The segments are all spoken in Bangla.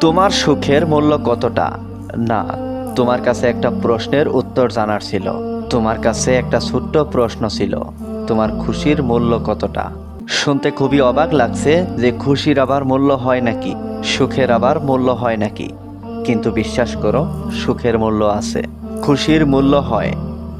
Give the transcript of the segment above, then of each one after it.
তোমার সুখের মূল্য কতটা? না, তোমার কাছে একটা প্রশ্নের উত্তর জানার ছিল। তোমার কাছে একটা ছোট্ট প্রশ্ন ছিল, তোমার খুশির মূল্য কতটা? শুনতে খুবই অবাক লাগছে যে খুশির আবার মূল্য হয় নাকি, সুখের আবার মূল্য হয় নাকি। কিন্তু বিশ্বাস করো, সুখের মূল্য আছে। খুশির মূল্য হয়।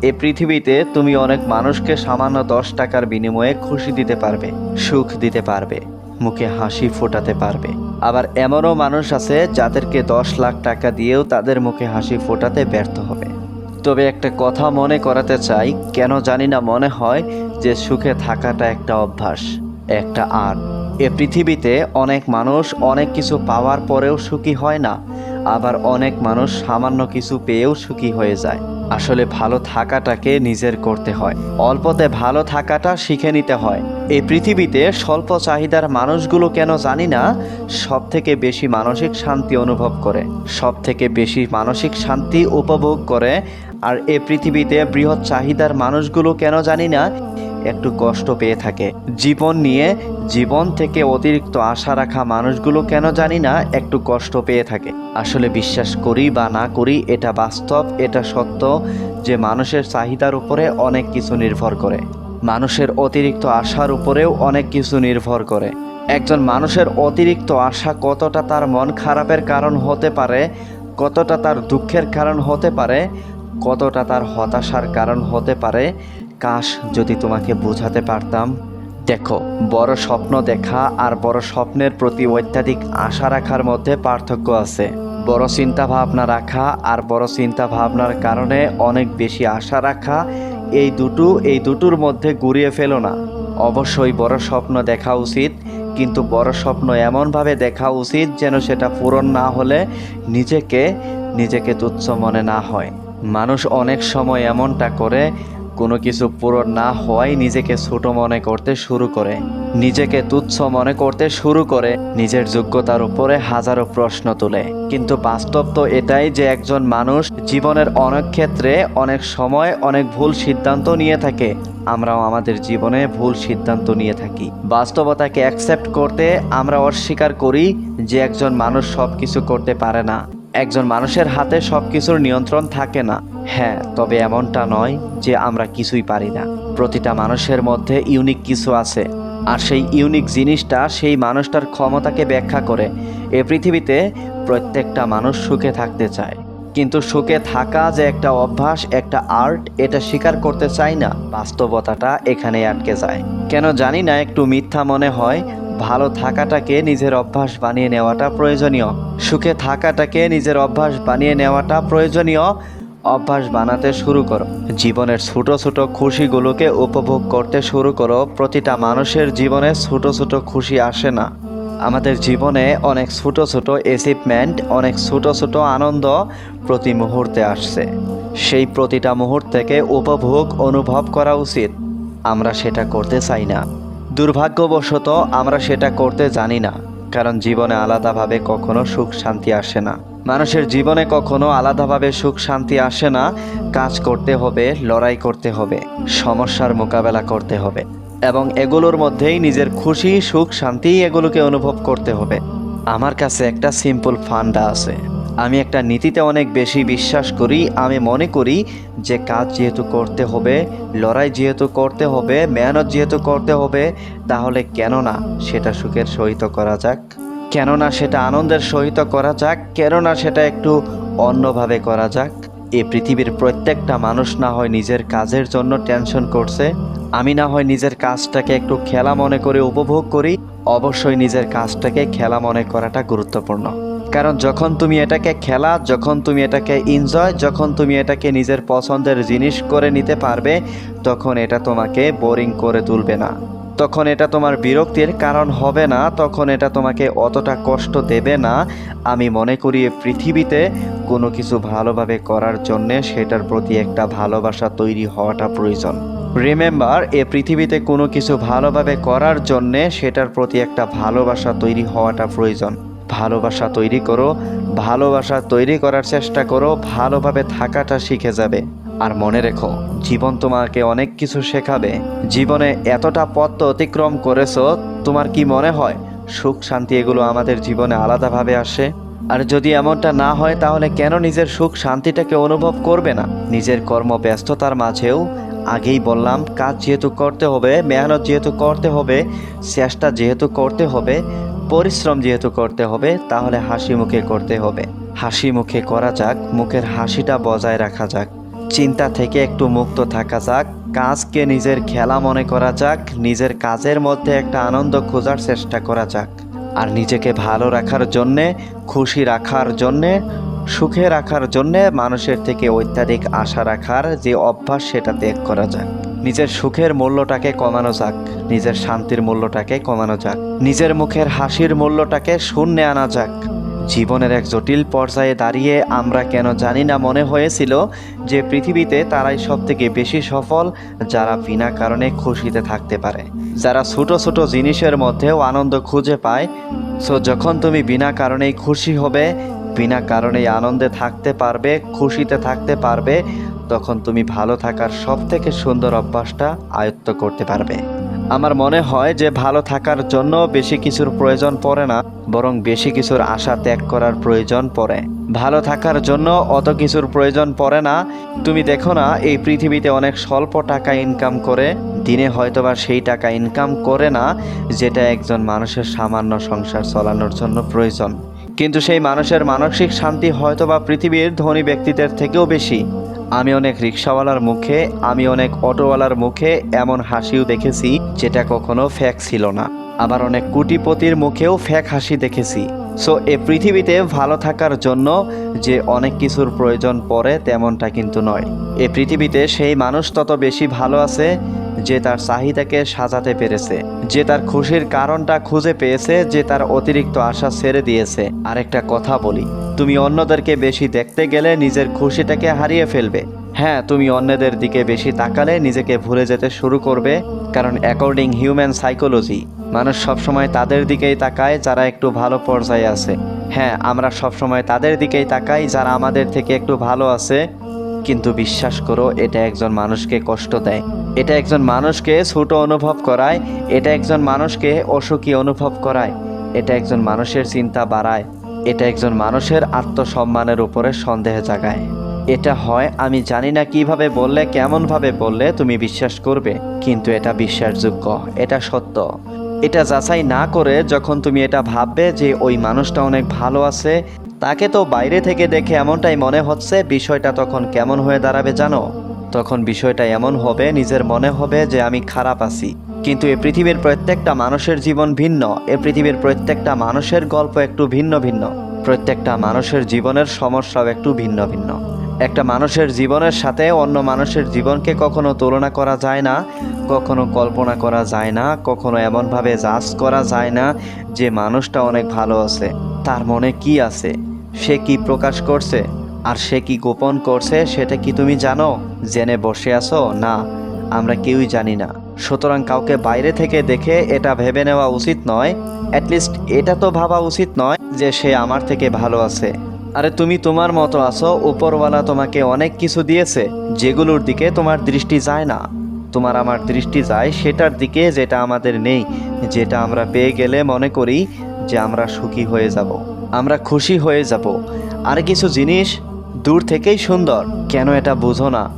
এ পৃথিবীতে তুমি অনেক মানুষকে সামান্য দশ টাকার বিনিময়ে খুশি দিতে পারবে, সুখ দিতে পারবে, মুখে হাসি ফোটাতে পারবে। আবার এমনও মানুষ আছে যাদেরকে দশ লাখ টাকা দিয়েও তাদের মুখে হাসি ফোটাতে ব্যর্থ হবে। তবে একটা কথা মনে করাতে চাই, কেন জানি না মনে হয় যে সুখে থাকাটা একটা অভ্যাস, একটা আর্ট এ পৃথিবীতে অনেক মানুষ অনেক কিছু পাওয়ার পরেও সুখী হয় না, আবার অনেক মানুষ সামান্য কিছু পেয়েও সুখী হয়ে যায়। আসলে ভালো থাকাটাকে নিজের করতে হয়। অল্পতে ভালো থাকাটা শিখে নিতে হয়। এই পৃথিবীতে স্বল্প চাহিদার মানুষগুলো কেন জানি না সব থেকে বেশি মানসিক শান্তি অনুভব করে। সব থেকে বেশি মানসিক শান্তি উপভোগ করে। আর এ পৃথিবীতে বৃহৎ চাহিদার মানুষগুলো কেন জানি না একটু কষ্ট পেয়ে থাকে। জীবন নিয়ে, জীবন থেকে অতিরিক্ত আশা রাখা মানুষগুলো কেন জানি না একটু কষ্ট পেয়ে থাকে। আসলে বিশ্বাস করি বা না করি, এটা বাস্তব, এটা সত্য যে মানুষের চাহিদার উপরে অনেক কিছু নির্ভর করে। মানুষের অতিরিক্ত আশার উপরেও অনেক কিছু নির্ভর করে। একজন মানুষের অতিরিক্ত আশা কতটা তার মন খারাপের কারণ হতে পারে, কতটা তার দুঃখের কারণ হতে পারে, কতটা তার হতাশার কারণ হতে পারে কাশ যদি তোমাকে বোঝাতে পারতাম। দেখো, বড় স্বপ্ন দেখা আর বড় স্বপ্নের প্রতি অত্যাধিক আশা রাখার মধ্যে পার্থক্য আছে। বড় চিন্তা ভাবনা রাখা আর বড় চিন্তা ভাবনার কারণে অনেক বেশি আশা রাখা এই দুটো, এই দুটোর মধ্যে গুড়িয়ে ফেলো না। অবশ্যই বড় স্বপ্ন দেখা উচিত, কিন্তু বড় স্বপ্ন এমনভাবে দেখা উচিত যেন সেটা পূরণ না হলে নিজেকে নিজেকে তুচ্ছ মনে না হয়। মানুষ অনেক সময় এমনটা করে কোনো কিছু পূরণ না হওয়ায় নিজেকে ছোট মনে করতে শুরু করে। নিজেকে তুচ্ছ মনে করতে শুরু করে, নিজের যোগ্যতার উপরে হাজারো প্রশ্ন তোলে। কিন্তু বাস্তব তো এটাই যে একজন মানুষ জীবনের অনেক ক্ষেত্রে অনেক সময় অনেক ভুল সিদ্ধান্ত নিয়ে থাকে। আমরাও আমাদের জীবনে ভুল সিদ্ধান্ত নিয়ে থাকি। বাস্তবতাকে অ্যাকসেপ্ট করতে আমরা অস্বীকার করি যে একজন মানুষ সব কিছু করতে পারে না। একজন মানুষের হাতে সব কিছুর নিয়ন্ত্রণ থাকে না। হ্যাঁ তবে এমনটা নয় যে আমরা কিছুই পারি না। প্রতিটা মানুষের মধ্যে ইউনিক কিছু আছে। আর সেই ইউনিক জিনিসটা সেই মানুষটার ক্ষমতাকে ব্যাখ্যা করে। এ পৃথিবীতে প্রত্যেকটা মানুষ সুখে থাকতে চায়। কিন্তু সুখে থাকা যে একটা অভ্যাস, একটা আর্ট এটা স্বীকার করতে চাই না, বাস্তবতাটা এখানে আটকে যায়। কেন জানি না, একটু মিথ্যা মনে হয় ভালো থাকাটাকে নিজের অভ্যাস বানিয়ে নেওয়াটা প্রয়োজনীয়। সুখে থাকাটাকে নিজের অভ্যাস বানিয়ে নেওয়াটা প্রয়োজনীয়। অভ্যাস বানাতে শুরু করো। জীবনের ছোট ছোট খুশিগুলোকে উপভোগ করতে শুরু করো। প্রতিটা মানুষের জীবনে ছোট ছোট খুশি আসে না। আমাদের জীবনে অনেক ছোট ছোট অ্যাচিভমেন্ট অনেক ছোট ছোট আনন্দ প্রতি মুহূর্তে আসছে। সেই প্রতিটা মুহূর্তকে উপভোগ, অনুভব করা উচিত। আমরা সেটা করতে চাই না। দুর্ভাগ্যবশত আমরা সেটা করতে জানি না, কারণ জীবনে আলাদাভাবে কখনো সুখ শান্তি আসে না। মানুষের জীবনে কখনো আলাদাভাবে সুখ শান্তি আসে না, কাজ করতে হবে, লড়াই করতে হবে, সমস্যার মোকাবেলা করতে হবে, এবং এগুলোর মধ্যেই নিজের খুশি, সুখ, শান্তি এগুলোকে অনুভব করতে হবে। আমার কাছে একটা সিম্পল ফান্ডা আছে। আমি একটা নীতিতে অনেক বেশি বিশ্বাস করি, আমি মনে করি যে কাজ যেহেতু করতে হবে, লড়াই যেহেতু করতে হবে, মেহনত যেহেতু করতে হবে, তাহলে কেন না সেটা সুখের সহিত করা যাক, কেননা সেটা আনন্দের সহিত করা যাক, কেননা সেটা একটু অন্যভাবে করা যাক। এ পৃথিবীর প্রত্যেকটা মানুষ না হয় নিজের কাজের জন্য টেনশন করছে, আমি না হয় নিজের কাজটাকে একটু খেলা মনে করে উপভোগ করি, অবশ্যই নিজের কাজটাকে খেলা মনে করাটা গুরুত্বপূর্ণ। কারণ যখন তুমি এটাকে খেলা, যখন তুমি এটাকে এনজয় যখন তুমি এটাকে নিজের পছন্দের জিনিস করে নিতে পারবে, তখন এটা তোমাকে বোরিং করে তুলবে না। তখন এটা তোমার বিরক্তির কারণ হবে না, তখন এটা তোমাকে অতটা কষ্ট দেবে না। আমি মনে করি পৃথিবীতে কোনো কিছু ভালোভাবে করার জন্যে সেটার প্রতি একটা ভালোবাসা তৈরি হওয়াটা প্রয়োজন। রিমেম্বার এ পৃথিবীতে কোনো কিছু ভালোভাবে করার জন্যে সেটার প্রতি একটা ভালোবাসা তৈরি হওয়াটা প্রয়োজন। ভালোবাসা তৈরি করো, ভালোবাসা তৈরি করার চেষ্টা করো, ভালোভাবে থাকাটা শিখে যাবে। আর মনে রেখো, জীবন তোমাকে অনেক কিছু শেখাবে। জীবনে এতটা পথ অতিক্রম করেছ, তোমার কি মনে হয় সুখ শান্তি এগুলো আমাদের জীবনে আলাদাভাবে আসে? আর যদি এমনটা না হয়, তাহলে কেন নিজের সুখ শান্তিটাকে অনুভব করবে না? নিজের কর্মব্যস্ততার মাঝেও আগেই বললাম, কাজ যেহেতু করতে হবে, মেহনত যেহেতু করতে হবে, চেষ্টা যেহেতু করতে হবে পরিশ্রম যেহেতু করতে হবে, তাহলে হাসি মুখে করতে হবে। হাসি মুখে করা যাক, মুখের হাসিটা বজায় রাখা যাক। চিন্তা থেকে একটু মুক্ত থাকা যাক, কাজকে নিজের খেলা মনে করা যাক, নিজের কাজের মধ্যে একটা আনন্দ খোঁজার চেষ্টা করা যাক। আর নিজেকে ভালো রাখার জন্যে, খুশি রাখার জন্যে, সুখে রাখার জন্যে মানুষের থেকে অত্যাধিক আশা রাখার যে অভ্যাস সেটা ত্যাগ করা যাক। নিজের সুখের মূল্যটাকে কমানো যাক, নিজের শান্তির মূল্যটাকে কমানো যাক, নিজের মুখের হাসির মূল্যটাকে শূন্যে আনা যাক। জীবনের এক জটিল পর্যায়ে দাঁড়িয়ে আমরা কেন জানি না মনে হয়েছিল যে পৃথিবীতে তারাই সব থেকে বেশি সফল, যারা বিনা কারণে খুশিতে থাকতে পারে। যারা ছোট ছোট জিনিসের মধ্যেও আনন্দ খুঁজে পায়, সো যখন তুমি বিনা কারণেই খুশি হবে বিনা কারণে আনন্দে থাকতে পারবে, খুশিতে থাকতে পারবে, তখন তুমি ভালো থাকার সব থেকে সুন্দর অভ্যাসটা আয়ত্ত করতে পারবে। আমার মনে হয় যে ভালো থাকার জন্য বেশি কিছুর প্রয়োজন পড়ে না, বরং বেশি কিছুর আশা ত্যাগ করার প্রয়োজন পড়ে। ভালো থাকার জন্য অত কিছুর প্রয়োজন পড়ে না। তুমি দেখো না, এই পৃথিবীতে অনেক স্বল্প টাকা ইনকাম করে, দিনে হয়তোবা সেই টাকা ইনকাম করে না, যেটা একজন মানুষের সামান্য সংসার চালানোর জন্য প্রয়োজন। কিন্তু সেই মানুষের মানসিক শান্তি হয়তো বা পৃথিবীর ধনী ব্যক্তিদের থেকেও বেশি। আমি অনেক রিক্সাওয়ালার মুখে, আমি অনেক অটোওয়ালার মুখে এমন হাসিও দেখেছি, যেটা কখনো ফ্যাক ছিল না। আবার অনেক কোটিপতির মুখেও ফ্যাক হাসি দেখেছি। সো, এ পৃথিবীতে ভালো থাকার জন্য যে অনেক কিছুর প্রয়োজন পড়ে, তেমনটা কিন্তু নয়। এ পৃথিবীতে সেই মানুষ তত বেশি ভালো আছে যে তার চাহিদাকে সাজাতে পেরেছে, যে তার খুশির কারণটা খুঁজে পেয়েছে, যে তার অতিরিক্ত আশা ছেড়ে দিয়েছে। আরেকটা কথা বলি, তুমি অন্যদেরকে বেশি দেখতে গেলে নিজের খুশিটাকে হারিয়ে ফেলবে। হ্যাঁ তুমি অন্যদের দিকে বেশি তাকালে নিজেকে ভুলে যেতে শুরু করবে, কারণ অ্যাকর্ডিং হিউম্যান সাইকোলজি মানুষ সবসময় তাদের দিকেই তাকায় যারা একটু ভালো পর্যায়ে আছে। হ্যাঁ আমরা সবসময় তাদের দিকেই তাকাই যারা আমাদের থেকে একটু ভালো আছে কিন্তু বিশ্বাস করো, এটা একজন মানুষকে কষ্ট দেয়। এটা একজন মানুষকে ছোট অনুভব করায়, এটা একজন মানুষকে অসুখী অনুভব করায়। এটা একজন মানুষের চিন্তা বাড়ায়, এটা একজন মানুষের আত্মসম্মানের উপরে সন্দেহ জাগায়। এটা হয়, আমি জানি না কীভাবে বললে, কেমনভাবে বললে তুমি বিশ্বাস করবে, কিন্তু এটা বিশ্বাসযোগ্য, এটা সত্য। এটা যাচাই না করে যখন তুমি এটা ভাববে যে ওই মানুষটা অনেক ভালো আছে তাকে তো বাইরে থেকে দেখে এমনটাই মনে হচ্ছে, বিষয়টা তখন কেমন হয়ে দাঁড়াবে জানো? তখন বিষয়টা এমন হবে, নিজের মনে হবে যে আমি খারাপ আছি। কিন্তু এ পৃথিবীর প্রত্যেকটা মানুষের জীবন ভিন্ন, এ পৃথিবীর প্রত্যেকটা মানুষের গল্প একটু ভিন্ন ভিন্ন, প্রত্যেকটা মানুষের জীবনের সমস্যাও একটু ভিন্ন ভিন্ন। একটা মানুষের জীবনের সাথে অন্য মানুষের জীবনকে কখনো তুলনা করা যায় না, কখনো কল্পনা করা যায় না, কখনো এমনভাবে জাজ করা যায় না যে মানুষটা অনেক ভালো আছে, তার মনে কি আছে? সে কি প্রকাশ করছে? আর সে কি গোপন করছে, সেটা কি তুমি জানো? জেনে বসে আছো? না, আমরা কেউই জানি না। সুতরাং কাউকে বাইরে থেকে দেখে এটা ভেবে নেওয়া উচিত নয়। অ্যাটলিস্ট এটা তো ভাবা উচিত নয় যে সে আমার থেকে ভালো আছে। আরে তুমি তোমার মতো আছো, উপরওয়ালা তোমাকে অনেক কিছু দিয়েছে, যেগুলোর দিকে তোমার দৃষ্টি যায় না। তোমার আমার দৃষ্টি যায় সেটার দিকে যেটা আমাদের নেই, যেটা আমরা পেয়ে গেলে মনে করি যে আমরা সুখী হয়ে যাব। আমরা খুশি হয়ে যাব। আর কিছু জিনিস দূর থেকেই সুন্দর। কেন এটা বুঝো না?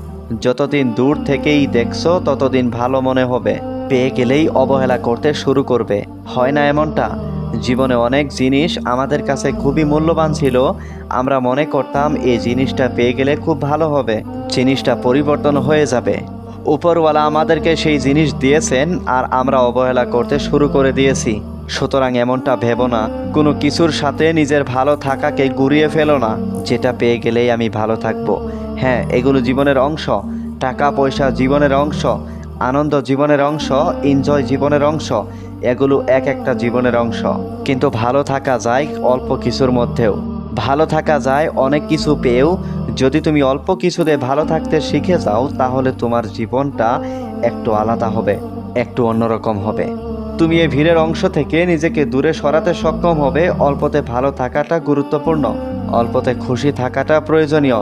যতদিন দূর থেকেই দেখছ, ততদিন ভালো মনে হবে। পেয়ে গেলেই অবহেলা করতে শুরু করবে। হয় না এমনটা? জীবনে অনেক জিনিস আমাদের কাছে খুবই মূল্যবান ছিল। আমরা মনে করতাম এই জিনিসটা পেয়ে গেলে খুব ভালো হবে। জিনিসটা পরিবর্তন হয়ে যাবে। উপরওয়ালা আমাদেরকে সেই জিনিস দিয়েছেন আর আমরা অবহেলা করতে শুরু করে দিয়েছি। সুতরাং এমনটা ভেবো না, কোনো কিছুর সাথে নিজের ভালো থাকাকে গুরিয়ে ফেলো না, যেটা পেয়ে গেলেই আমি ভালো থাকব। হ্যাঁ এগুলো জীবনের অংশ, টাকা, পয়সা জীবনের অংশ, আনন্দ জীবনের অংশ, এনজয় জীবনের অংশ, এগুলো এক একটা জীবনের অংশ। কিন্তু ভালো থাকা যায় অল্প কিছুর মধ্যেও। ভালো থাকা যায় অনেক কিছু পেয়েও, যদি তুমি অল্প কিছুতে ভালো থাকতে শিখে যাও, তাহলে তোমার জীবনটা একটু আলাদা হবে, একটু অন্যরকম হবে। তুমি এই ভিড়ের অংশ থেকে নিজেকে দূরে সরাতে সক্ষম হবে। অল্পতে ভালো থাকাটা গুরুত্বপূর্ণ। অল্পতে খুশি থাকাটা প্রয়োজনীয়।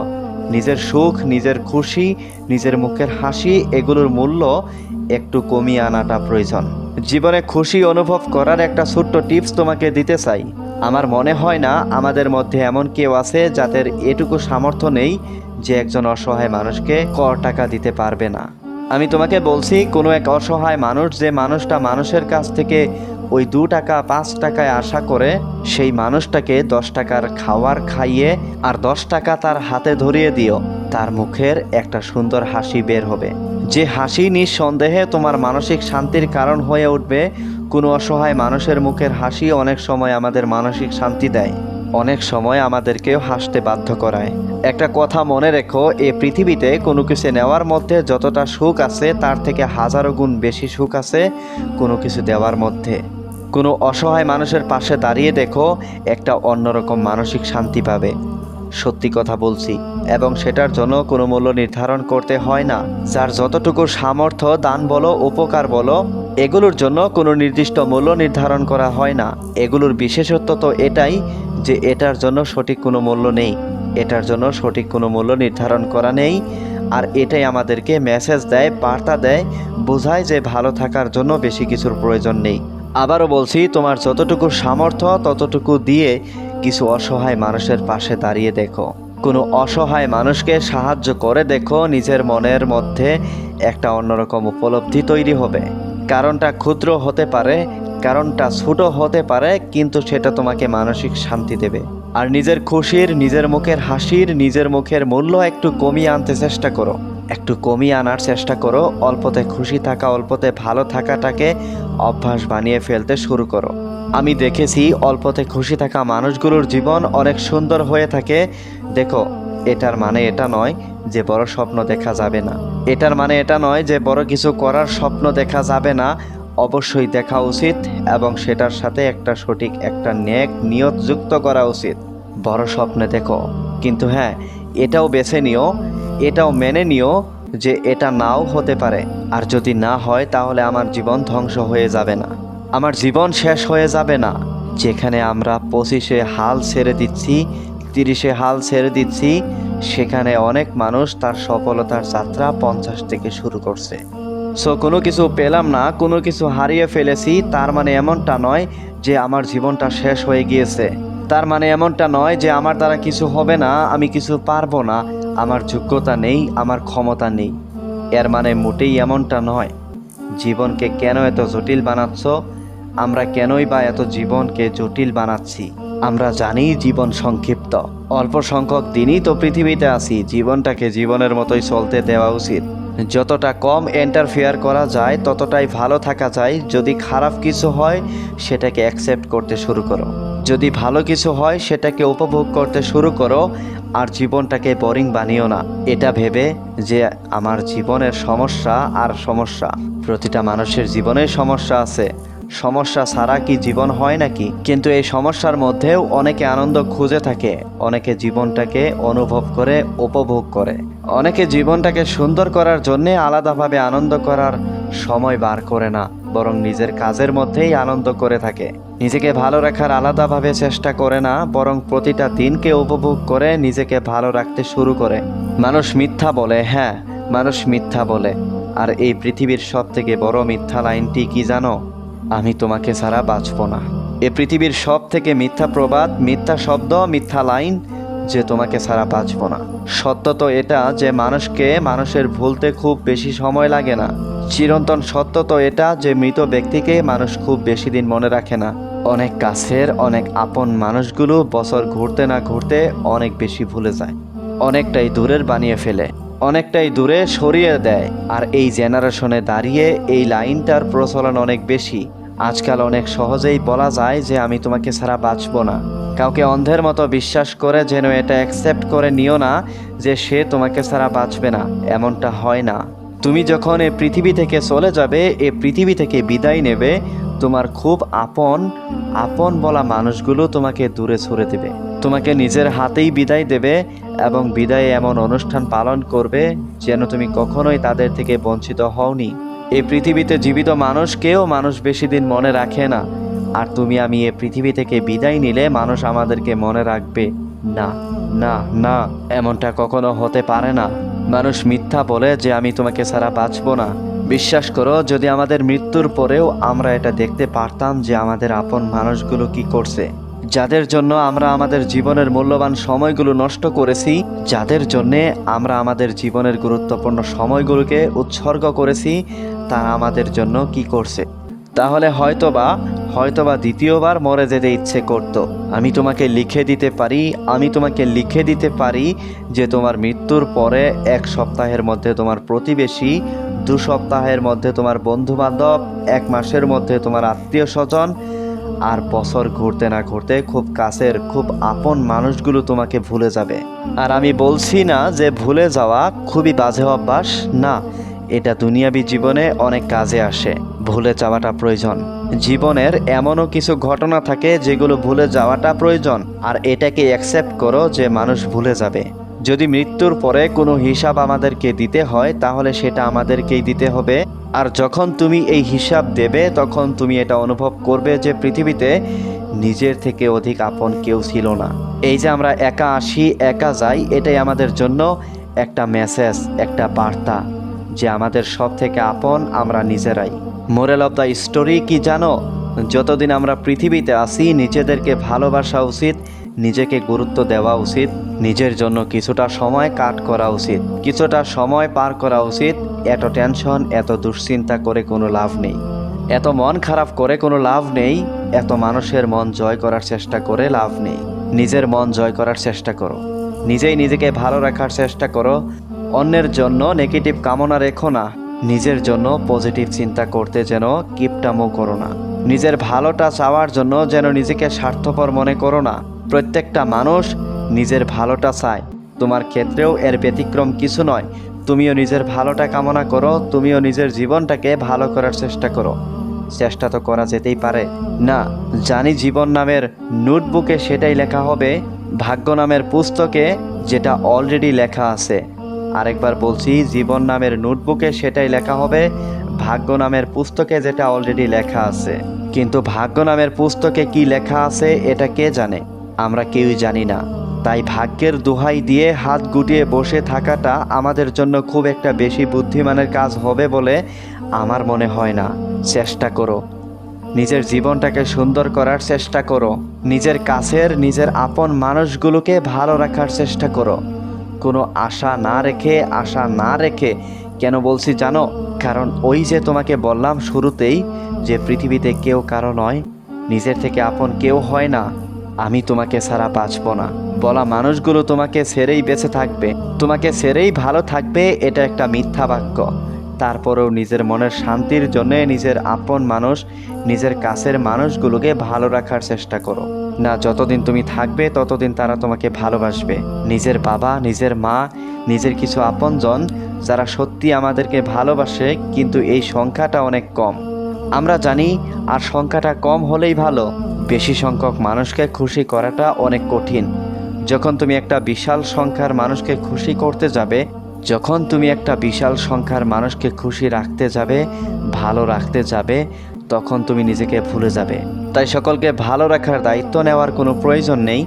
নিজের সুখ, নিজের খুশি, নিজের মুখের হাসি, এগুলোর মূল্য একটু কমিয়ে আনাটা প্রয়োজন। জীবনে খুশি অনুভব করার একটা ছোট্ট টিপস তোমাকে দিতে চাই। আমার মনে হয় না আমাদের মধ্যে এমন কেউ আছে যাদের এটুকু সামর্থ্য নেই যে একজন অসহায় মানুষকে কর টাকা দিতে পারবে না। আমি তোমাকে বলছি, কোনো এক অসহায় মানুষ যে মানুষটা মানুষের কাছ থেকে ওই দু টাকা, পাঁচ টাকায় আশা করে, সেই মানুষটাকে দশ টাকার খাওয়ার খাইয়ে আর দশ টাকা তার হাতে ধরিয়ে দিও, তার মুখের একটা সুন্দর হাসি বের হবে। যে হাসি নিঃসন্দেহে তোমার মানসিক শান্তির কারণ হয়ে উঠবে, কোনো অসহায় মানুষের মুখের হাসি অনেক সময় আমাদের মানসিক শান্তি দেয়। অনেক সময় আমাদেরকেও হাসতে বাধ্য করায়। একটা কথা মনে রেখো, এ পৃথিবীতে কোনো কিছু নেওয়ার মধ্যে যতটা সুখ আছে, তার থেকে হাজারো গুণ বেশি সুখ আছে কোনো কিছু দেওয়ার মধ্যে। কোনো অসহায় মানুষের পাশে দাঁড়িয়ে দেখো, একটা অন্যরকম মানসিক শান্তি পাবে। সত্যি কথা বলছি, এবং সেটার জন্য কোনো মূল্য নির্ধারণ করতে হয় না। যার যতটুকু সামর্থ্য, দান বলো, উপকার বলো, এগুলোর জন্য কোনো নির্দিষ্ট মূল্য নির্ধারণ করা হয় না। এগুলোর বিশেষত্ব তো এটাই যে এটার জন্য সঠিক কোনো মূল্য নেই। এটার জন্য সঠিক কোনো মূল্য নির্ধারণ করা নেই, আর এটাই আমাদেরকে মেসেজ দেয়, বার্তা দেয়, বোঝায় যে ভালো থাকার জন্য বেশি কিছুর প্রয়োজন নেই। আবারও বলছি, তোমার যতটুকু সামর্থ্য, ততটুকু দিয়ে কিছু অসহায় মানুষের পাশে দাঁড়িয়ে দেখো। কোনো অসহায় মানুষকে সাহায্য করে দেখো, নিজের মনের মধ্যে একটা অন্যরকম উপলব্ধি তৈরি হবে। কারণটা ক্ষুদ্র হতে পারে, কারণটা ছোট হতে পারে, কিন্তু সেটা তোমাকে মানসিক শান্তি দেবে। আর নিজের খুশির, নিজের মুখের হাসির, নিজের মুখের মূল্য একটু কমিয়ে আনতে চেষ্টা করো। একটু কমিয়ে আনার চেষ্টা করো, অল্পতে খুশি থাকা, অল্পতে ভালো থাকাটাকে অভ্যাস বানিয়ে ফেলতে শুরু করো। আমি দেখেছি অল্পতে খুশি থাকা মানুষগুলোর জীবন অনেক সুন্দর হয়ে থাকে। দেখো, এটার মানে এটা নয় যে বড় স্বপ্ন দেখা যাবে না। এটার মানে এটা নয় যে বড় কিছু করার স্বপ্ন দেখা যাবে না। অবশ্যই দেখা উচিত এবং সেটার সাথে একটা সঠিক, একটা নেক নিয়ত যুক্ত করা উচিত। বড় স্বপ্নে দেখো, কিন্তু হ্যাঁ এটাও বেছে নিও, এটাও মেনে নিও যে এটা নাও হতে পারে। আর যদি না হয়, তাহলে আমার জীবন ধ্বংস হয়ে যাবে না। আমার জীবন শেষ হয়ে যাবে না। যেখানে আমরা পঁচিশে হাল ছেড়ে দিচ্ছি, তিরিশে হাল ছেড়ে দিচ্ছি, সেখানে অনেক মানুষ তার সফলতার যাত্রা পঞ্চাশ থেকে শুরু করছে। সো কোনো কিছু পেলাম না, কোনো কিছু হারিয়ে ফেলেছি, তার মানে এমনটা নয় যে আমার জীবনটা শেষ হয়ে গিয়েছে। তার মানে এমনটা নয় যে আমার দ্বারা কিছু হবে না, আমি কিছু পারব না, আমার যোগ্যতা নেই, আমার ক্ষমতা নেই। এর মানে মোটেই এমনটা নয়। জীবনকে কেন এত জটিল বানাচ্ছ? আমরা কেনই বা এত জীবনকে জটিল বানাচ্ছি? আমরা জানি জীবন সংক্ষিপ্ত। অল্প সংখ্যক দিনই তো পৃথিবীতে আছি, জীবনটাকে জীবনের মতোই চলতে দেওয়া উচিত। যতটা কম এন্টারফেয়ার করা যায়, ততটাই ভালো থাকা যায়। যদি খারাপ কিছু হয়, সেটাকে অ্যাকসেপ্ট করতে শুরু করো। যদি ভালো কিছু হয়, সেটাকে উপভোগ করতে শুরু করো। আর জীবনটাকে বোরিং বানিও না। এটা ভেবে যে আমার জীবনের সমস্যা আর সমস্যা। প্রতিটা মানুষের জীবনে সমস্যা আছে। সমস্যা ছাড়া কি জীবন হয় নাকি? কিন্তু এই সমস্যার মধ্যেও অনেকে আনন্দ খুঁজে থাকে, অনেকে জীবনটাকে অনুভব করে, উপভোগ করে। অনেকে জীবনটাকে সুন্দর করার জন্যে আলাদাভাবে আনন্দ করার সময় বার করে না, বরং নিজের কাজের মধ্যেই আনন্দ করে থাকে। নিজেকে ভালো রাখার আলাদাভাবে চেষ্টা করে না, বরং প্রতিটা দিনকে উপভোগ করে নিজেকে ভালো রাখতে শুরু করে। মানুষ মিথ্যা বলে হ্যাঁ মানুষ মিথ্যা বলে। আর এই পৃথিবীর সব থেকে বড় মিথ্যা লাইনটি কি জানো? আমি তোমাকে ছাড়া বাঁচব না। এ পৃথিবীর সব থেকে মিথ্যা প্রবাদ, মিথ্যা শব্দ, মিথ্যা লাইন যে তোমাকে ছাড়া বাঁচব না। সত্য তো এটা যে মানুষকে মানুষের ভুলতে খুব বেশি সময় লাগে না। চিরন্তন সত্য তো এটা যে মৃত ব্যক্তিকে মানুষ খুব বেশি দিন মনে রাখে না। অনেক কাছের, অনেক আপন মানুষগুলো বছর ঘুরতে না ঘুরতে অনেক বেশি ভুলে যায়। অনেকটাই দূরের বানিয়ে ফেলে। অনেকটাই দূরে সরিয়ে দেয়। আর এই জেনারেশনে দাঁড়িয়ে এই লাইনটার প্রচলন অনেক বেশি। আজকাল অনেক সহজেই বলা যায় যে আমি তোমাকে ছাড়া বাঁচব না। কাউকে অন্ধের মতো বিশ্বাস করে যেন এটা অ্যাকসেপ্ট করে নিও না যে সে তোমাকে ছাড়া বাঁচবে না। এমনটা হয় না। তুমি যখন এ পৃথিবী থেকে চলে যাবে, এ পৃথিবী থেকে বিদায় নেবে, তোমার খুব আপন আপন বলা মানুষগুলো তোমাকে দূরে ছুড়ে দেবে। তোমাকে নিজের হাতেই বিদায় দেবে এবং বিদায়ে এমন অনুষ্ঠান পালন করবে যেন তুমি কখনোই তাদের থেকে বঞ্চিত হওনি। এই পৃথিবীতে জীবিত মানুষকেও মানুষ বেশি দিন মনে রাখে না। আর তুমি আমি এ পৃথিবী থেকে বিদায় নিলে মানুষ আমাদেরকে মনে রাখবে, না না না, এমনটা কখনো হতে পারে না। মানুষ মিথ্যা বলে যে আমি তোমাকে ছাড়া বাঁচবো না। বিশ্বাস করো, যদি আমাদের মৃত্যুর পরেও আমরা এটা দেখতে পারতাম যে আমাদের আপন মানুষগুলো কি করছে। যাদের জন্য আমরা আমাদের জীবনের মূল্যবান সময়গুলো নষ্ট করেছি, যাদের জন্যে আমরা আমাদের জীবনের গুরুত্বপূর্ণ সময়গুলোকে উৎসর্গ করেছি, তারা আমাদের জন্য কি করছে? তাহলে হয়তোবা হয়তোবা দ্বিতীয়বার মরে যেতে ইচ্ছে করত। আমি তোমাকে লিখে দিতে পারি, আমি তোমাকে লিখে দিতে পারি যে তোমার মৃত্যুর পরে এক সপ্তাহের মধ্যে তোমার প্রতিবেশী, দু সপ্তাহের মধ্যে তোমার বন্ধু বান্ধব এক মাসের মধ্যে তোমার আত্মীয় স্বজন আর বছর ঘুরতে না ঘুরতে খুব কাছের, খুব আপন মানুষগুলো তোমাকে ভুলে যাবে। আর আমি বলছি না যে ভুলে যাওয়া খুবই বাজে অভ্যাস, না, এটা দুনিয়াবী জীবনে অনেক কাজে আসে, ভুলে যাওয়াটা প্রয়োজন। জীবনের এমনও কিছু ঘটনা থাকে যেগুলো ভুলে যাওয়াটা প্রয়োজন, আর এটাকে অ্যাকসেপ্ট করো যে মানুষ ভুলে যাবে। যদি মৃত্যুর পরে কোনো হিসাব আমাদেরকে দিতে হয়, তাহলে সেটা আমাদেরকেই দিতে হবে। আর যখন তুমি এই হিসাব দেবে, তখন তুমি এটা অনুভব করবে যে পৃথিবীতে নিজের থেকে অধিক আপন কেউ ছিল না। এই যে আমরা একা আসি, একা যাই, এটাই আমাদের জন্য একটা মেসেজ একটা বার্তা যে আমাদের সব থেকে আপন আমরা নিজেরাই। মোরাল অফ দ্য স্টোরি কি জানো? যতদিন আমরা পৃথিবীতে আসি, নিজেদেরকে ভালোবাসা উচিত নিজেকে গুরুত্ব দেওয়া উচিত, নিজের জন্য কিছুটা সময় কাট করা উচিত। কিছুটা সময় পার করা উচিত, এত টেনশন, এত দুশ্চিন্তা করে কোনো লাভ নেই। এত মন খারাপ করে কোনো লাভ নেই, এত মানুষের মন জয় করার চেষ্টা করে লাভ নেই। নিজের মন জয় করার চেষ্টা করো। নিজেই নিজেকে ভালো রাখার চেষ্টা করো। অন্যের জন্য নেগেটিভ কামনা রেখো না। নিজের জন্য পজিটিভ চিন্তা করতে যেন কিপটামো করো না। নিজের ভালোটা চাওয়ার জন্য যেন নিজেকে স্বার্থপর মনে করো না। প্রত্যেকটা মানুষ নিজের ভালোটা চায়। তোমার ক্ষেত্রেও এর ব্যতিক্রম কিছু নয়। তুমিও নিজের ভালোটা কামনা করো, তুমিও নিজের জীবনটাকে ভালো করার চেষ্টা করো। চেষ্টা তো করা যেতেই পারে। না, জানি জীবন নামের নোটবুকে সেটাই লেখা হবে, ভাগ্য নামের পুস্তকে যেটা অলরেডি লেখা আছে। আরেকবার বলছি, জীবন নামের নোটবুকে সেটাই লেখা হবে, ভাগ্য নামের পুস্তকে যেটা অলরেডি লেখা আছে। কিন্তু ভাগ্য নামের পুস্তকে কি লেখা আছে, এটা কে জানে? আমরা কেউই জানি না। তাই ভাগ্যের দোহাই দিয়ে হাত গুটিয়ে বসে থাকাটা আমাদের জন্য খুব একটা বেশি বুদ্ধিমানের কাজ হবে বলে আমার মনে হয় না। চেষ্টা করো। নিজের জীবনটাকে সুন্দর করার চেষ্টা করো। নিজের কাছের, নিজের আপন মানুষগুলোকে ভালো রাখার চেষ্টা করো। কোনো আশা না রেখে, আশা না রেখে কেন বলছি জানো? কারণ ওই যে তোমাকে বললাম শুরুতেই যে পৃথিবীতে কেউ কারও নয়, নিজের থেকে আপন কেউ হয় না। আমি তোমাকে ছাড়া বাঁচব না। বলা মানুষগুলো তোমাকে ছেড়েই বেঁচে থাকবে। তোমাকে ছেড়েই ভালো থাকবে, এটা একটা মিথ্যা বাক্য। তারপরেও নিজের মনের শান্তির জন্য নিজের আপন মানুষ, নিজের কাছের মানুষগুলোকে ভালো রাখার চেষ্টা করো। না, যতদিন তুমি থাকবে, ততদিন তারা তোমাকে ভালোবাসবে। নিজের বাবা, নিজের মা, নিজের কিছু আপনজন, যারা সত্যি আমাদেরকে ভালোবাসে, কিন্তু এই সংখ্যাটা অনেক কম। আমরা জানি, আর সংখ্যাটা কম হলেই ভালো। বেশি সংখ্যক মানুষকে খুশি করাটা অনেক কঠিন। যখন তুমি একটা বিশাল সংখ্যার মানুষকে খুশি করতে যাবে, যখন তুমি একটা বিশাল সংখ্যার মানুষকে খুশি রাখতে যাবে, ভালো রাখতে যাবে, তখন তুমি নিজেকে ভুলে যাবে। তাই সকলকে ভালো রাখার দায়িত্ব নেওয়ার কোনো প্রয়োজন নেই।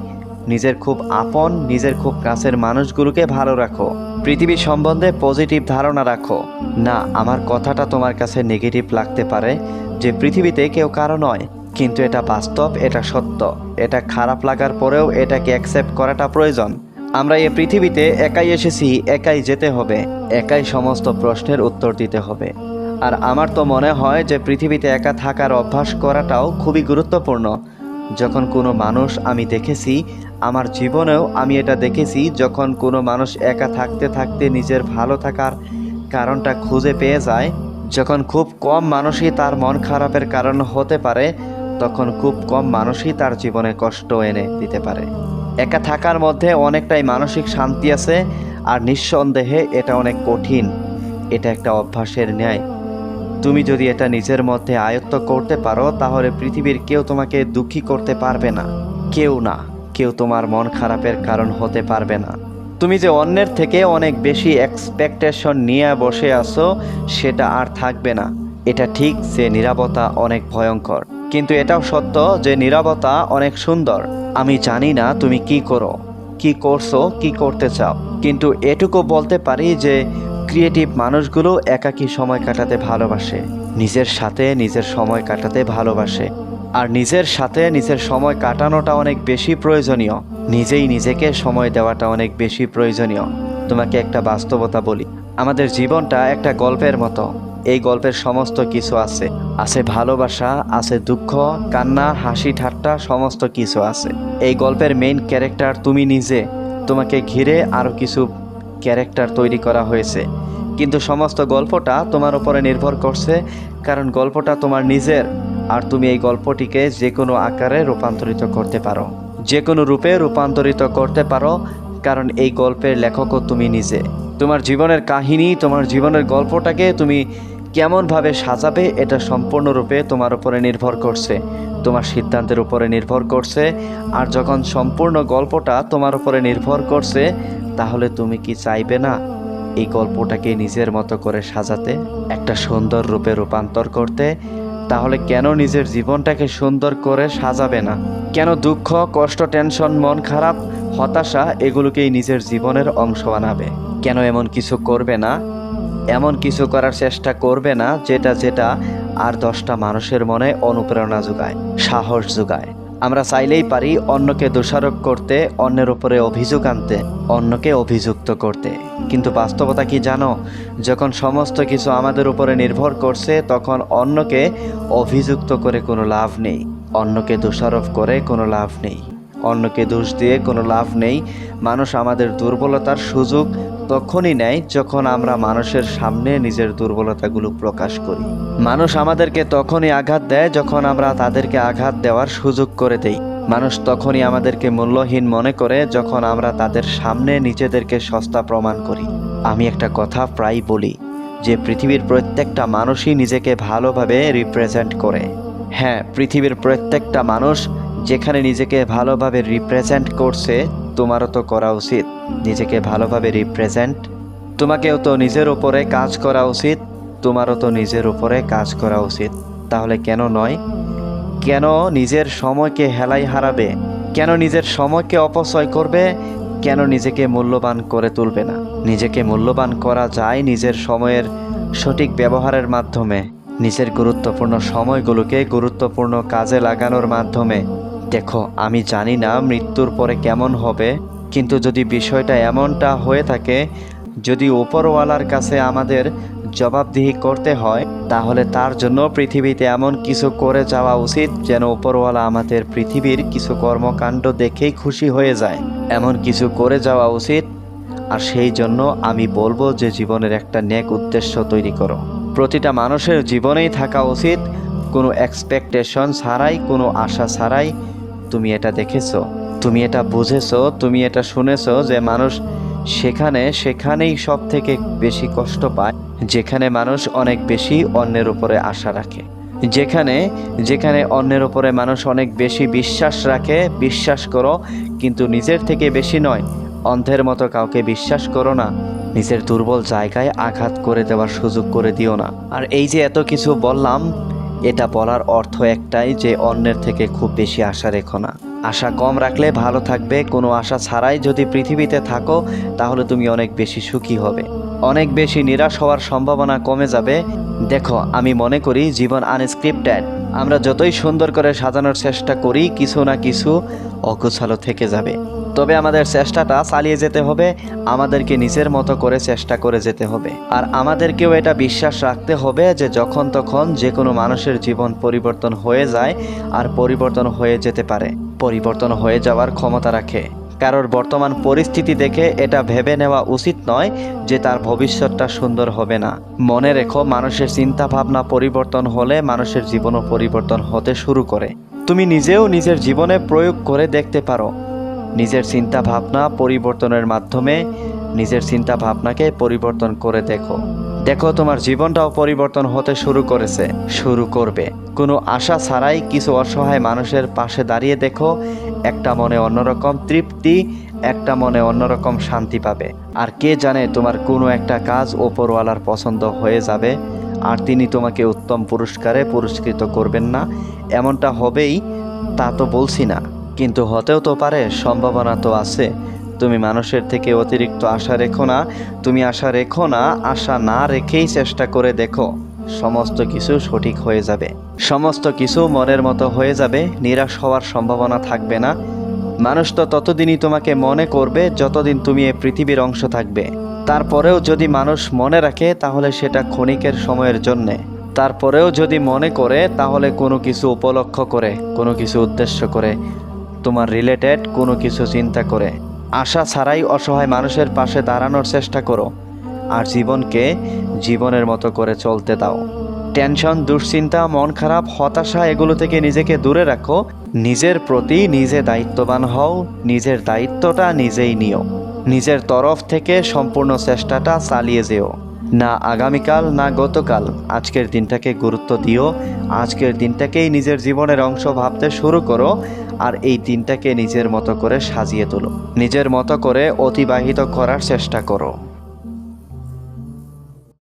নিজের খুব আপন, নিজের খুব কাছের মানুষগুলোকে ভালো রাখো। পৃথিবী সম্বন্ধে পজিটিভ ধারণা রাখো। না, আমার কথাটা তোমার কাছে নেগেটিভ লাগতে পারে, যে পৃথিবীতে কেউ কারও নয়। কিন্তু এটা বাস্তব, এটা সত্য। এটা খারাপ লাগার পরেও এটাকে অ্যাকসেপ্ট করাটা প্রয়োজন। আমরা এই পৃথিবীতে একাই এসেছি, একাই যেতে হবে, একাই সমস্ত প্রশ্নের উত্তর দিতে হবে। আর আমার তো মনে হয় যে পৃথিবীতে একা থাকার অভ্যাস করাটাও খুবই গুরুত্বপূর্ণ। যখন কোনো মানুষ আমি দেখেছি, আমার জীবনেও আমি এটা দেখেছি, যখন কোনো মানুষ একা থাকতে থাকতে নিজের ভালো থাকার কারণটা খুঁজে পেয়ে যায়, যখন খুব কম মানুষই তার মন খারাপের কারণ হতে পারে তখন খুব কম মানুষই তার জীবনে কষ্ট এনে দিতে পারে। একা থাকার মধ্যে অনেকটাই মানসিক শান্তি আছে, আর নিঃসন্দেহে এটা অনেক কঠিন। এটা একটা অভ্যাসের ন্যায়। তুমি যদি এটা নিজের মধ্যে আয়ত্ত করতে পারো, তাহলে পৃথিবীর কেউ তোমাকে দুঃখী করতে পারবে না। কেউ না। কেউ তোমার মন খারাপের কারণ হতে পারবে না। তুমি যে অন্যের থেকে অনেক বেশি এক্সপেকটেশন নিয়ে বসে আছো, সেটা আর থাকবে না। এটা ঠিক যে নিরাপত্তা অনেক ভয়ঙ্কর। কিন্তু এটাও সত্য যে নিরাপত্তা অনেক সুন্দর। আমি জানি না তুমি কি করো, কি করছ, কি করতে চাও। কিন্তু এটুকু বলতে পারি যে ক্রিয়েটিভ মানুষগুলো একাকী সময় কাটাতে ভালোবাসে। নিজের সাথে নিজের সময় কাটাতে ভালোবাসে। আর নিজের সাথে নিজের সময় কাটানোটা অনেক বেশি প্রয়োজনীয়। নিজেই নিজেকে সময় দেওয়াটা অনেক বেশি প্রয়োজনীয়। তোমাকে একটা বাস্তবতা বলি। আমাদের জীবনটা একটা গল্পের মতো। এই গল্পের সমস্ত কিছু আছে। আছে ভালোবাসা, আছে দুঃখ, কান্না, হাসি, ঠাট্টা, সমস্ত কিছু আছে। এই গল্পের মেইন ক্যারেক্টার তুমি নিজে। তোমাকে ঘিরে আরও কিছু ক্যারেক্টার তৈরি করা হয়েছে। কিন্তু সমস্ত গল্পটা তোমার উপরে নির্ভর করছে, কারণ গল্পটা তোমার নিজের। আর তুমি এই গল্পটিকে যে কোনো আকারে রূপান্তরিত করতে পারো। যে কোনো রূপে রূপান্তরিত করতে পারো, কারণ এই গল্পের লেখকও তুমি নিজে। তোমার জীবনের কাহিনী, তোমার জীবনের গল্পটাকে তুমি কেমনভাবে সাজাবে এটা সম্পূর্ণরূপে তোমার উপরে নির্ভর করছে। তোমার সিদ্ধান্তের উপরে নির্ভর করছে। আর যখন সম্পূর্ণ গল্পটা তোমার উপরে নির্ভর করছে, তাহলে তুমি কি চাইবে না এই গল্পটাকে নিজের মতো করে সাজাতে, একটা সুন্দর রূপে রূপান্তর করতে? তাহলে কেন নিজের জীবনটাকে সুন্দর করে সাজাবে না? কেন দুঃখ, কষ্ট, টেনশন, মন খারাপ, হতাশা এগুলোকেই নিজের জীবনের অংশ বানাবে? কেন এমন কিছু করবে না? এমন কিছু করার চেষ্টা করবে না যেটা যেটা আর দশটা মানুষের মনে অনুপ্রেরণা যোগায়, সাহস যোগায়। আমরা চাইলেই পারি অন্যকে দোষারোপ করতে, অন্যের উপরে অভিযোগ আনতে, অন্যকে অভিযুক্ত করতে। কিন্তু বাস্তবতা কি জানো? যখন সমস্ত কিছু আমাদের উপরে নির্ভর করছে, তখন অন্যকে অভিযুক্ত করে কোনো লাভ নেই, অন্যকে দোষারোপ করে কোনো লাভ নেই। অন্যকে দোষ দিয়ে কোনো লাভ নেই। মানুষ আমাদের দুর্বলতার সুযোগ তখনই নেয় যখন আমরা মানুষের সামনে নিজের দুর্বলতাগুলো প্রকাশ করি। মানুষ আমাদেরকে তখনই আঘাত দেয় যখন আমরা তাদেরকে আঘাত দেওয়ার সুযোগ করে দেই। মানুষ তখনই আমাদেরকে মূল্যহীন মনে করে যখন আমরা তাদের সামনে নিজেদেরকে সস্তা প্রমাণ করি। আমি একটা কথা প্রায় বলি যে, পৃথিবীর প্রত্যেকটা মানুষই নিজেকে ভালোভাবে রিপ্রেজেন্ট করে। হ্যাঁ পৃথিবীর প্রত্যেকটা মানুষ যেখানে নিজেকে ভালোভাবে রিপ্রেজেন্ট করছে, তোমারও তো করা উচিত। নিজেকে ভালোভাবে রিপ্রেজেন্ট তোমাকেও তো নিজের উপরে কাজ করা উচিত, তোমারও তো নিজের উপরে কাজ করা উচিত। তাহলে কেন নয়? কেন নিজের সময়কে হেলাই হারাবে? কেন নিজের সময়কে অপচয় করবে? কেন নিজেকে মূল্যবান করে তুলবে না? নিজেকে মূল্যবান করা যায় নিজের সময়ের সঠিক ব্যবহারের মাধ্যমে, নিজের গুরুত্বপূর্ণ সময়গুলোকে গুরুত্বপূর্ণ কাজে লাগানোর মাধ্যমে। দেখো, আমি জানি না মৃত্যুর পরে কেমন হবে, কিন্তু যদি বিষয়টা এমনটা হয়ে থাকে, যদি উপরওয়ালার কাছে আমাদের জবাবদিহি করতে হয়, তাহলে তার জন্য পৃথিবীতে এমন কিছু করে যাওয়া উচিত যেন উপরওয়ালা আমাদের পৃথিবীর কিছু কর্মকাণ্ড দেখেই খুশি হয়ে যায়। এমন কিছু করে যাওয়া উচিত, আর সেই জন্য আমি বলব যে জীবনের একটা নেক উদ্দেশ্য তৈরি করো। প্রতিটা মানুষের জীবনেই থাকা উচিত, কোনো এক্সপেকটেশন ছাড়াই, কোনো আশা ছাড়াই তুমি এটা দেখেছ, তুমি এটা বুঝেছ, তুমি এটা শুনেছো যে মানুষ সেখানে, সেখানেই সব থেকে বেশি কষ্ট পায়, যেখানে মানুষ অনেক বেশি অন্যের উপরে আশা রাখে। যেখানে যেখানে অন্যের উপরে মানুষ অনেক বেশি বিশ্বাস রাখে, বিশ্বাস করো, কিন্তু নিজের থেকে বেশি নয়, অন্ধের মতো কাউকে বিশ্বাস করো না, নিজের দুর্বল জায়গায় আঘাত করে দেওয়ার সুযোগ করে দিও না। আর এই যে এত কিছু বললাম এটা বলার অর্থ একটাই যে অন্যের থেকে খুব বেশি আশা রেখো না। আশা কম রাখলে ভালো থাকবে, কোনো আশা ছাড়াই যদি পৃথিবীতে থাকো, তাহলে তুমি অনেক বেশি সুখী হবে। অনেক বেশি নিরাশ হওয়ার সম্ভাবনা কমে যাবে। দেখো, আমি মনে করি জীবন আনস্ক্রিপ্টেড। আমরা যতই সুন্দর করে সাজানোর চেষ্টা করি, কিছু না কিছু অগোছালো থেকে যাবে। তবে আমাদের চেষ্টাটা চালিয়ে যেতে হবে, আমাদেরকে নিজের মতো করে চেষ্টা করে যেতে হবে। আর আমাদেরকেও এটা বিশ্বাস রাখতে হবে যে যখন তখন যে কোনো মানুষের জীবন পরিবর্তন হয়ে যায় আর পরিবর্তন হয়ে যেতে পারে। পরিবর্তন হয়ে যাওয়ার ক্ষমতা রাখে। কারোর বর্তমান পরিস্থিতি দেখে এটা ভেবে নেওয়া উচিত নয় যে তার ভবিষ্যৎটা সুন্দর হবে না। মনে রেখো, মানুষের চিন্তা ভাবনা পরিবর্তন হলে মানুষের জীবনও পরিবর্তন হতে শুরু করে। তুমি নিজেও নিজের জীবনে প্রয়োগ করে দেখতে পারো। নিজের চিন্তা ভাবনা পরিবর্তনের মাধ্যমে নিজের চিন্তা ভাবনাকে পরিবর্তন করে দেখো। দেখো তোমার জীবনটাও পরিবর্তন হতে শুরু করেছে, শুরু করবে। কোনো আশা ছাড়াই কিছু অসহায় মানুষের পাশে দাঁড়িয়ে দেখো, একটা মনে অন্যরকম তৃপ্তি, একটা মনে অন্যরকম শান্তি পাবে। আর কে জানে তোমার কোনো একটা কাজ ওপরওয়ালার পছন্দ হয়ে যাবে, আর তিনি তোমাকে উত্তম পুরস্কারে পুরস্কৃত করবেন না। এমনটা হবেই, তা তো বলছি না। কিন্তু হতেও তো পারে, সম্ভাবনা তো আছে। তুমি মানুষের থেকে অতিরিক্ত আশা রেখো না, তুমি আশা রেখো না, আশা না রেখেই চেষ্টা করে দেখো। সমস্ত কিছু সঠিক হয়ে যাবে। সমস্ত কিছু মনের মতো হয়ে যাবে, নিরাশ হওয়ার সম্ভাবনা থাকবে না। মানুষ তো ততদিনই তোমাকে মনে করবে যতদিন তুমি এই পৃথিবীর অংশ থাকবে। তারপরেও যদি মানুষ মনে রাখে, তাহলে সেটা ক্ষণিকের সময়ের জন্যে। তারপরেও যদি মনে করে, তাহলে কোনো কিছু উপলক্ষ করে, কোনো কিছু উদ্দেশ্য করে। তোমার রিলেটেড কোনো কিছু চিন্তা করে। আশা ছাড়াই অসহায় মানুষের পাশে দাঁড়ানোর চেষ্টা করো। আর জীবনকে জীবনের মতো করে চলতে দাও। টেনশন, দুশ্চিন্তা, মন খারাপ, হতাশা, এগুলো থেকে নিজেকে দূরে রাখো। নিজের প্রতি নিজে দায়িত্ববান হও। নিজের দায়িত্বটা নিজেই নিও। নিজের তরফ থেকে সম্পূর্ণ চেষ্টাটা চালিয়ে যেও। না আগামীকাল, না গতকাল। আজকের দিনটাকে গুরুত্ব দিও। আজকের দিনটাকেই নিজের জীবনের অংশ ভাবতে শুরু করো। আর এই দিনটাকে নিজের মতো করে সাজিয়ে তোলো। নিজের মতো করে অতিবাহিত করার চেষ্টা করো।